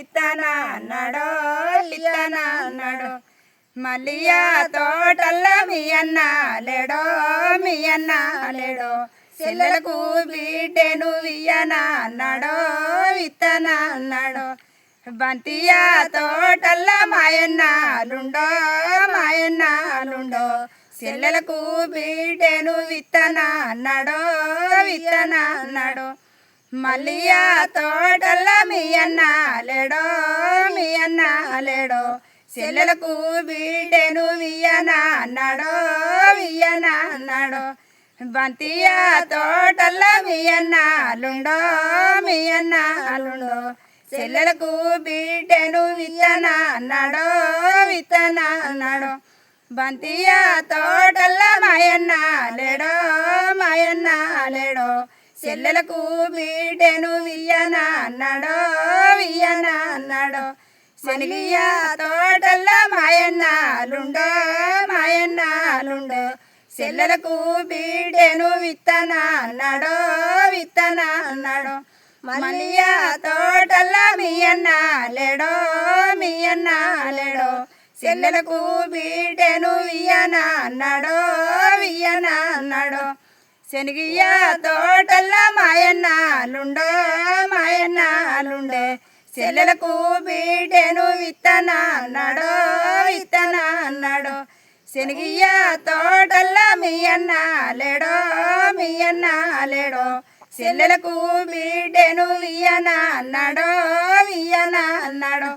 విత్తన అన్నాడో విత్తన అన్నాడు మల్లియా తోటల్ల మీ అన్న లేడో మీ అన్న లేడో. చెల్లెలకు బీటెను వియ్యన అన్నాడో విత్తన అన్నాడో బంతియా తోటల్ల మాయన్నాలుండో మాయన్నాలుండో చెల్లెలకు బీటెను విత్తన అన్నాడో విత్తన అన్నాడో మలియా తోటల మీ అన్న లేడో మీ అన్న లేడో. చెల్లెలకు బీటెను వియ్యన అన్నాడో వియ్యన అన్నాడో. బంతియా తోటల మీ అన్నాలుండో మీ అన్నాలుండో చెల్లెలకు బీటెను విత్తన అన్నాడో విత్తన అన్నాడో. బంతియా తోటల మాయన్న లేడో మాయన్న లేడో. చెల్లెలకు మీడెను వియ్యన అన్నాడో వియ్యన అన్నాడో శనిగియా తోటల్లో మాయన్నాలుండో మాయన్నాలుండో. చెల్లెలకు బీడెను విత్తన అన్నాడో విత్తన అన్నాడో మల్లియా తోటల్లో మీ అన్న లేడో మీ అన్న లేడో చెల్లెలకు బీడెను వియ్యన అన్నాడో వియ్యన అన్నాడో శనిగియ్యా తోటల్ల మాయన్నాలుండో మాయన్నాలుండే చెల్లెలకు బీటెను విత్తన అన్నాడో ఇత్తనా అన్నాడో శనిగియ్యా తోటల్ల మీ అన్న లేడో మీ అన్న లేడో. చెల్లెలకు బీడెను వియ్యన అన్నాడో ఇయ్యనా అన్నాడో